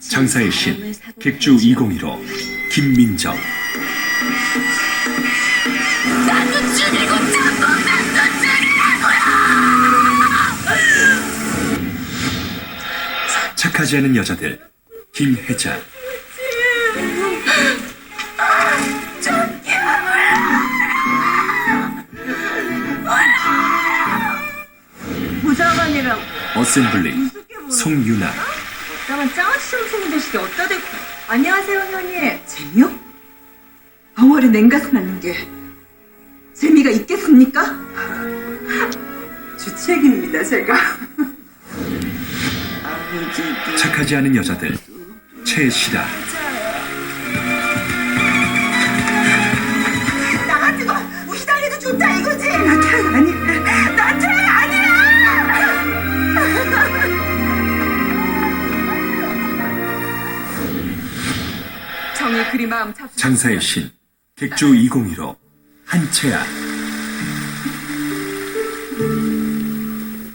장사의 신, 객주 201호, 김민정. 나도 죽이고 잡고 나도 착하지 않은 여자들, 김혜자. 어셈블리, 송유나. 어쩌면 짱아치 정신이 되시게 어따 대고 안녕하세요 현이 재미요? 벙어리 냉가슴 하는 게 재미가 있겠습니까? 주책입니다 제가 착하지 않은 여자들, 최시라. 장사의 신, 객주 201호, 한채아.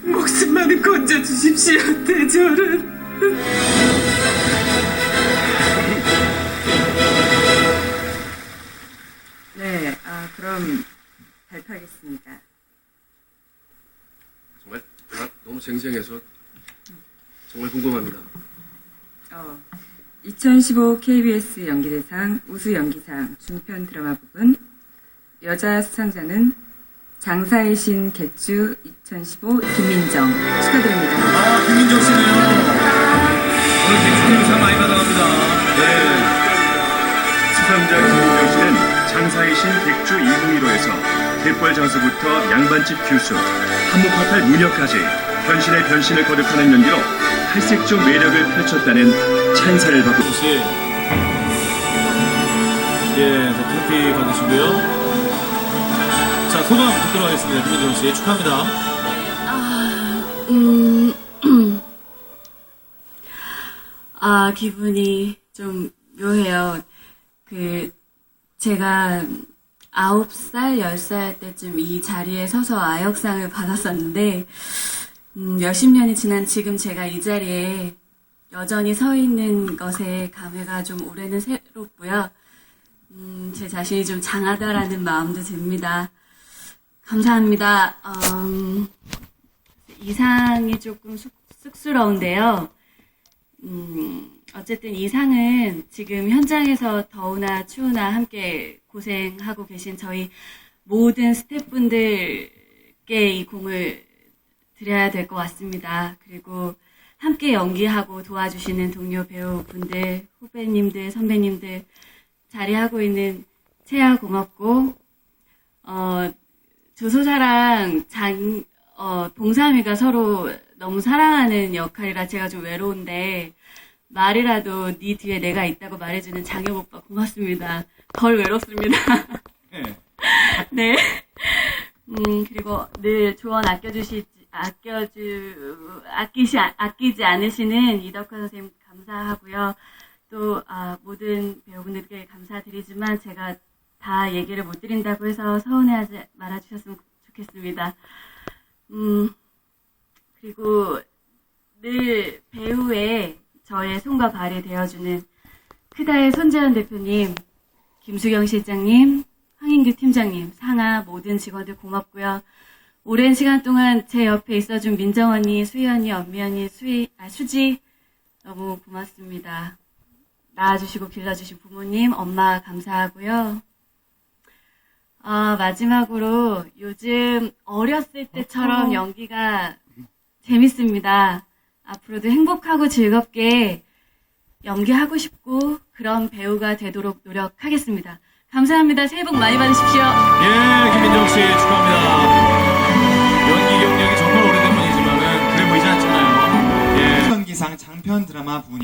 목숨만은 건져 주십시오 대절은 네, 아 그럼 발표하겠습니다. 정말 다 너무 쟁쟁해서 정말 궁금합니다. 어, 2015 KBS 연기대상 우수 연기상 중편 드라마 부분 여자 수상자는 장사의 신 개주 2015 김민정 축하드립니다. 아, 김민정 씨네요. 오늘 객주님 상 많이 받아갑니다. 네. 수상자 김민정 씨는 장사의 신 객주 201호에서 갯벌 장수부터 양반집 규수, 한무파탈 무녀까지 변신의 변신을 거듭하는 연기로 탈색적 매력을 펼쳤다는 찬사를 받고 씨. 예, 자, 트로피 받으시고요. 자, 소감 듣도록 하겠습니다. 김민정 씨. 축하합니다. 음, 아, 기분이 좀 묘해요. 그, 제가 아홉 살, 열 살 때쯤 이 자리에 서서 아역상을 받았었는데, 음, 몇십 년이 지난 지금 제가 이 자리에 여전히 서 있는 것에 감회가 좀 올해는 새롭고요. 음, 제 자신이 좀 장하다라는 마음도 듭니다. 감사합니다. 음, 이상이 조금 쑥, 쑥스러운데요. 음, 어쨌든 이 상은 지금 현장에서 더우나 추우나 함께 고생하고 계신 저희 모든 스태프분들께 이 공을 드려야 될 것 같습니다. 그리고 함께 연기하고 도와주시는 동료 배우분들, 후배님들, 선배님들, 자리하고 있는 채아 고맙고, 어, 조소사랑 장, 어, 동삼이가 서로 너무 사랑하는 역할이라 제가 좀 외로운데, 말이라도 네 뒤에 내가 있다고 말해주는 장혁 오빠 고맙습니다. 덜 외롭습니다. 네. 음, 그리고 늘 조언 아껴주시, 아껴주, 아끼시, 아끼지 않으시는 이덕화 선생님 감사하고요. 또, 아, 모든 배우분들께 감사드리지만 제가 다 얘기를 못 드린다고 해서 서운해하지 말아 주셨으면 좋겠습니다. 음, 그리고 늘 배우의 저의 손과 발이 되어주는 크다의 손재현 대표님, 김수경 실장님, 황인규 팀장님, 상하 모든 직원들 고맙고요. 오랜 시간 동안 제 옆에 있어준 민정 언니, 수희 언니, 언미 언니, 수희, 아, 수지 너무 고맙습니다. 낳아주시고 길러주신 부모님, 엄마 감사하고요. 아, 마지막으로 요즘 어렸을 때처럼 연기가 재밌습니다. 앞으로도 행복하고 즐겁게 연기하고 싶고 그런 배우가 되도록 노력하겠습니다. 감사합니다. 새해 복 많이 받으십시오. 예, 김민정 씨 축하합니다. 장편 드라마 부분입니다.